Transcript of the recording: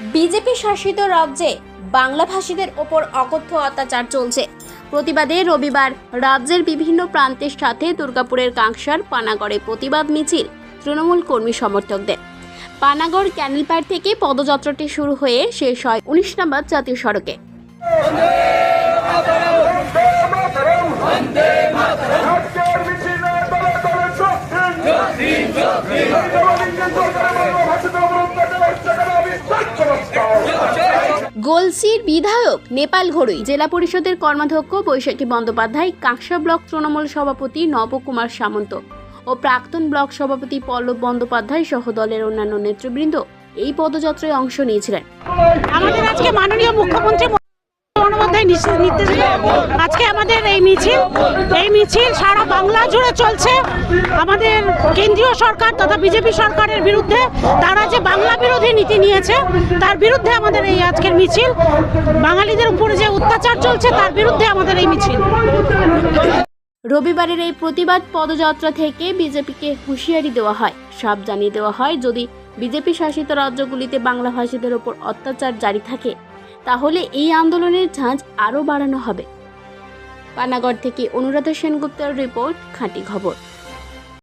BJP শাসিত রাজ্যে বাংলাভাষীদের ওপর অকথ্য অত্যাচার চলছে। প্রতিবাদে রবিবার রাজ্যের বিভিন্ন প্রান্তের সাথে দুর্গাপুরের কাংসার পানাগড়ে প্রতিবাদ মিছিল তৃণমূল কর্মী সমর্থকদের। পানাগড় ক্যানেলপ্যাড থেকে পদযাত্রাটি শুরু হয়ে শেষ হয় উনিশ নম্বর জাতীয় সড়কে। গোলসির বিধায়ক নেপাল ঘড়ুই। জেলা পরিষদের কর্মাধ্যক্ষ বৈশাখী বন্দ্যোপাধ্যায়, কাঁকসা ব্লক তৃণমূল সভাপতি নবকুমার সামন্ত ও প্রাক্তন ব্লক সভাপতি পল্লব বন্দ্যোপাধ্যায় সহ দলের অন্যান্য নেতৃবৃন্দ এই পদযাত্রায় অংশ নিয়েছিলেন। আমাদের আজকে মাননীয় মুখ্যমন্ত্রী আজকে আমাদের এই মিছিল এই মিছিল সারা বাংলা জুড়ে চলছে। আমাদের কেন্দ্রীয় সরকার তথা বিজেপি সরকারের বিরুদ্ধে তারা যে বাংলা বিরোধী নীতি নিয়েছে, তার বিরুদ্ধে আমাদের এই আজকের মিছিল, বাঙালিদের উপরে যে অত্যাচার চলছে, তার বিরুদ্ধে আমাদের এই মিছিল। রবিবারের এই প্রতিবাদ পদযাত্রা থেকে বিজেপিকে হুঁশিয়ারি দেওয়া হয়। সাপ জানিয়ে দেওয়া হয়, যদি বিজেপি শাসিত রাজ্যগুলিতে বাংলা ভাষীদের ওপর অত্যাচার জারি থাকে, তাহলে এই আন্দোলনের ঝাঁজ আরও বাড়ানো হবে। পানাগড় থেকে অনুরাধা সেনগুপ্তের রিপোর্ট, খাঁটি খবর।